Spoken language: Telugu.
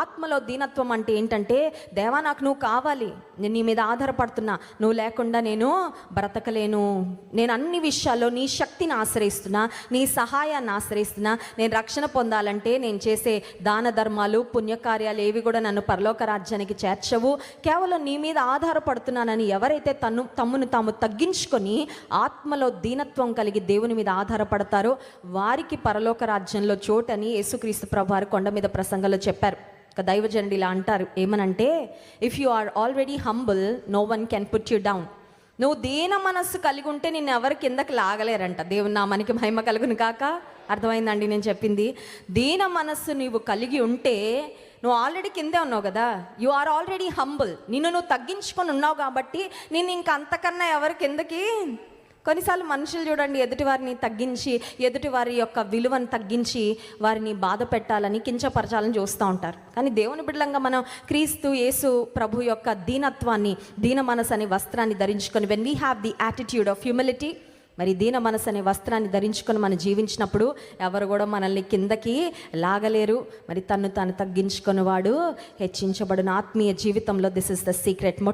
ఆత్మలో దీనత్వం అంటే ఏంటంటే దేవా నాకు నువ్వు కావాలి నేను నీ మీద ఆధారపడుతున్నా నువ్వు లేకుండా నేను బ్రతకలేను. నేను అన్ని విషయాల్లో నీ శక్తిని ఆశ్రయిస్తున్నా నీ సహాయాన్ని ఆశ్రయిస్తున్నా నేను రక్షణ పొందాలంటే నేను చేసే దాన ధర్మాలు పుణ్యకార్యాలు ఏవి కూడా నన్ను పరలోక రాజ్యానికి చేర్చవు. కేవలం నీ మీద ఆధారపడుతున్నానని ఎవరైతే తను తమ్మును తాము తగ్గించుకొని ఆత్మలో దీనత్వం కలిగి దేవుని మీద ఆధారపడతారో వారికి పరలోక రాజ్యంలో చోటని యేసుక్రీస్తు ప్రభువారు కొండ మీద ప్రసంగంలో చెప్పారు. ఒక దైవజనుడు ఇలా అంటారు. ఏమనంటే if you are already humble no one can put you down నువ్వు దీన మనస్సు కలిగి ఉంటే నిన్ను ఎవరు కిందకి లాగలేరంట. దేవుని మనకి మహిమ కలుగును కాక అర్థమైందండి నేను చెప్పింది. దీన మనస్సు నీవు కలిగి ఉంటే నువ్వు ఆల్రెడీ కిందే ఉన్నావు కదా. యు ఆర్ ఆల్రెడీ హంబుల్ నిన్ను నువ్వు తగ్గించుకొని ఉన్నావు కాబట్టి నేను ఇంక అంతకన్నా ఎవరు కిందకి కొన్నిసార్లు మనుషులు చూడండి ఎదుటి వారిని తగ్గించి ఎదుటి వారి యొక్క విలువను తగ్గించి వారిని బాధ పెట్టాలని కించపరచాలని చూస్తూ ఉంటారు. కానీ దేవుని బిడ్డలంగా మనం క్రీస్తు యేసు ప్రభు యొక్క దీనత్వాన్ని దీన మనసు అనే వస్త్రాన్ని ధరించుకొని when we have the attitude of humility మరి దీన మనసు అనే వస్త్రాన్ని ధరించుకొని మనం జీవించినప్పుడు ఎవరు కూడా మనల్ని కిందకి లాగలేరు. మరి తను తాను తగ్గించుకొని వాడు హెచ్చించబడిన. ఆత్మీయ జీవితంలో దిస్ ఇస్ ద సీక్రెట్